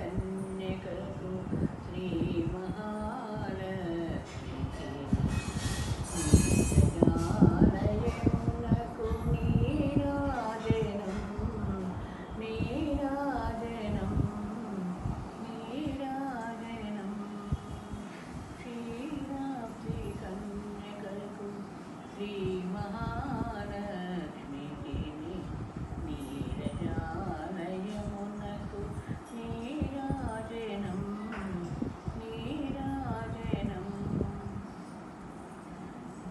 തന്നെ കൽക്കു ശ്രീ മഹാലയണക്കു നീരാജനം നീരാജനം നീരാജനം ശ്രീരാത്രി കന്യകൽക്കു ശ്രീ മഹാ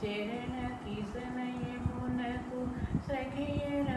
చరణ కిసనయమునకు సఖియర